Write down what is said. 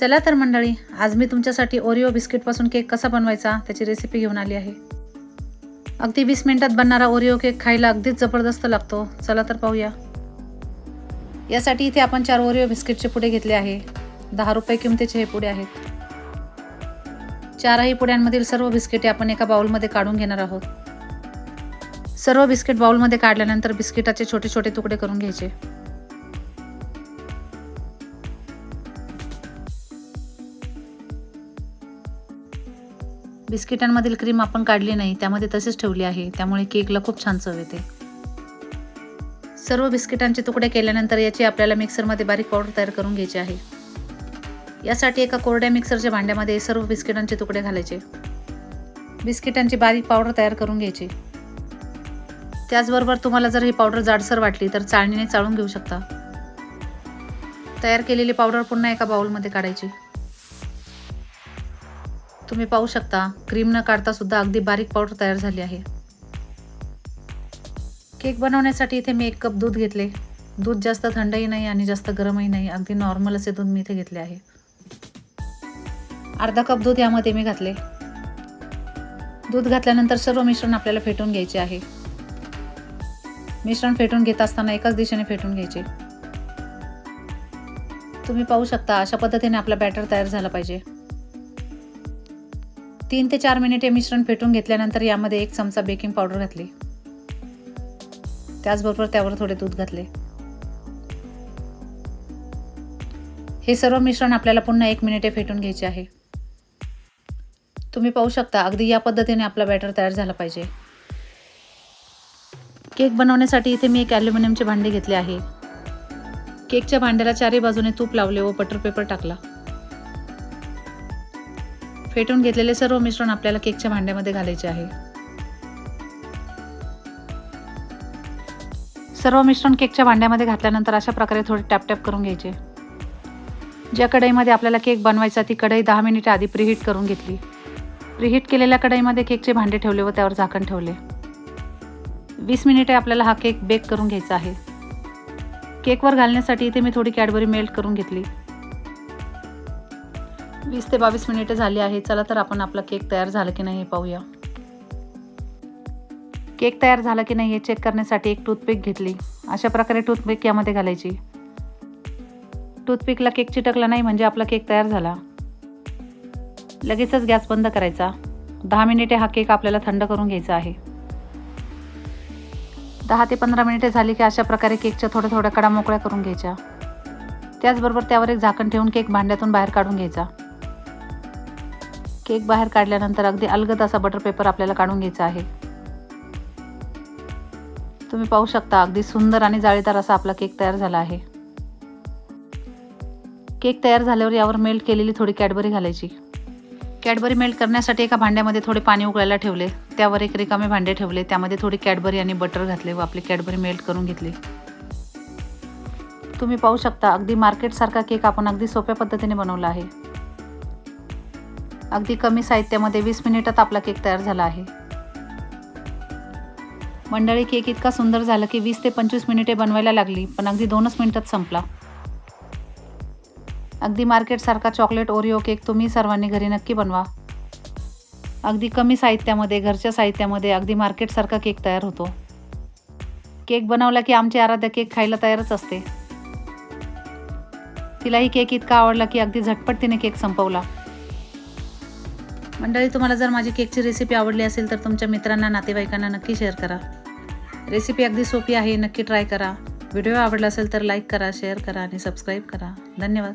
चला तर मंडळी आज मी तुमच्यासाठी ओरिओ बिस्किटपासून केक कसा बनवायचा त्याची रेसिपी घेऊन आली आहे. अगदी वीस मिनिटात बनणारा ओरिओ केक खायला अगदीच जबरदस्त लागतो. चला तर पाहूया. यासाठी इथे आपण चार ओरिओ बिस्किटचे पुडे घेतले आहे. दहा रुपये किमतीचे हे पुडे आहेत. चारही पुड्यांमधील सर्व बिस्किटे आपण एका बाउलमध्ये काढून घेणार आहोत. सर्व बिस्किट बाउलमध्ये काढल्यानंतर बिस्किटाचे छोटे छोटे तुकडे करून घ्यायचे. बिस्किटांमधील क्रीम आपण काढली नाही त्यामध्ये तसेच ठेवली आहे. त्यामुळे केकला खूप छान चव येते. सर्व बिस्किटांचे तुकडे केल्यानंतर याची आपल्याला मिक्सरमध्ये बारीक पावडर तयार करून घ्यायची आहे. यासाठी एका कोरड्या मिक्सरच्या भांड्यामध्ये सर्व बिस्किटांचे तुकडे घालायचे. बिस्किटांची बारीक पावडर तयार करून घ्यायची. त्याचबरोबर तुम्हाला जर ही पावडर जाडसर वाटली तर चाळणीने चाळून घेऊ शकता. तयार केलेली पावडर पुन्हा एका बाउलमध्ये काढायची. तुम्ही पाहू शकता क्रीम न काढता सुद्धा अगदी बारीक पावडर तयार झाली आहे. केक बनवण्यासाठी इथे मी एक कप दूध घेतले. दूध जास्त थंडही नाही आणि जास्त गरमही नाही अगदी नॉर्मल असे दूध मी इथे घेतले आहे. अर्धा कप दूध यामध्ये मी घातले. दूध घातल्यानंतर सर्व मिश्रण आपल्याला फेटून घ्यायचे आहे. मिश्रण फेटून घेत असताना एकाच दिशेने फेटून घ्यायचे. तुम्ही पाहू शकता अशा पद्धतीने आपला बॅटर तयार झाला पाहिजे. तीन ते चार मिनिटे मिश्रण फेटून घेतल्यानंतर यामध्ये एक चमचा बेकिंग पावडर घातली. त्याचबरोबर त्यावर थोडे दूध घातले. हे सर्व मिश्रण आपल्याला पुन्हा एक मिनिटे फेटून घ्यायचे आहे. तुम्ही पाहू शकता अगदी या पद्धतीने आपला बॅटर तयार झाला पाहिजे. केक बनवण्यासाठी इथे मी एक ॲल्युमिनियमचे भांडे घेतले आहे. केकच्या भांड्याला चारही बाजूने तूप लावले व बटर पेपर टाकला. फेटून घेतलेले सर्व मिश्रण आपल्याला केकच्या भांड्यामध्ये घालायचे आहे. सर्व मिश्रण केकच्या भांड्यामध्ये घातल्यानंतर अशा प्रकारे थोडे टॅपटॅप करून घ्यायचे. ज्या कढईमध्ये आपल्याला केक बनवायचा ती कढई दहा मिनिटे आधी प्रीहीट करून घेतली. प्रीहीट केलेल्या कढईमध्ये केकचे भांडे ठेवले व त्यावर झाकण ठेवले. वीस मिनिटे आपल्याला हा केक बेक करून घ्यायचा आहे. केकवर घालण्यासाठी इथे मी थोडी कॅडबरी मेल्ट करून घेतली. वीस ते बावीस मिनिटे झाली आहे. चला तर आपण आपला केक तयार झाला की नाही हे पाहूया. केक तयार झाला की नाही हे चेक करण्यासाठी एक टूथपिक घेतली. अशा प्रकारे टूथपिक यामध्ये घालायची. टूथपिकला केक चिटकला नाही म्हणजे आपला केक तयार झाला. लगेचच गॅस बंद करायचा. दहा मिनिटे हा केक आपल्याला थंड करून घ्यायचा आहे. दहा ते पंधरा मिनिटे झाली की अशा प्रकारे केकच्या थोड्या थोड्या कडा मोकळ्या करून घ्यायच्या. त्याचबरोबर त्यावर एक झाकण ठेवून केक भांड्यातून बाहेर काढून घ्यायचा. केक बाहेर काढल्यानंतर अगदी अलगद असा बटर पेपर आपल्याला काढून घ्यायचा आहे. तुम्ही पाहू शकता अगदी सुंदर आणि जाळीदार असा आपला केक तयार झाला आहे. केक तयार झाल्यावर यावर मेल्ट केलेली थोडी कॅडबरी घालायची. कॅडबरी मेल्ट करण्यासाठी एका भांड्यामध्ये थोडे पाणी उकळायला ठेवले. त्यावर एक रिकामे भांडे ठेवले. त्यामध्ये थोडी कॅडबरी आणि बटर घातले व आपली कॅडबरी मेल्ट करून घेतली. तुम्ही पाहू शकता अगदी मार्केटसारखा केक आपण अगदी सोप्या पद्धतीने बनवला आहे. अगदी कमी साहित्यामध्ये वीस मिनिटात आपला केक तयार झाला आहे. मंडळी केक इतका सुंदर झाला की वीस ते पंचवीस मिनिटे बनवायला लागली पण अगदी दोनच मिनिटात संपला. अगदी मार्केटसारखा चॉकलेट ओरिओ केक तुम्ही सर्वांनी घरी नक्की बनवा. अगदी कमी साहित्यामध्ये घरच्या साहित्यामध्ये अगदी मार्केटसारखा केक तयार होतो. केक बनवला की आमची आराध्या केक खायला तयारच असते. तिलाही केक इतका आवडला की अगदी झटपट तिने केक संपवला. मंडळी तुम्हाला जर माझी केकची रेसिपी आवडली असेल तर तुमच्या मित्रांना नातेवाईकांना नक्की शेअर करा. रेसिपी अगदी सोपी आहे नक्की ट्राय करा. व्हिडिओ आवडला असेल तर लाईक करा शेअर करा आणि सबस्क्राईब करा. धन्यवाद.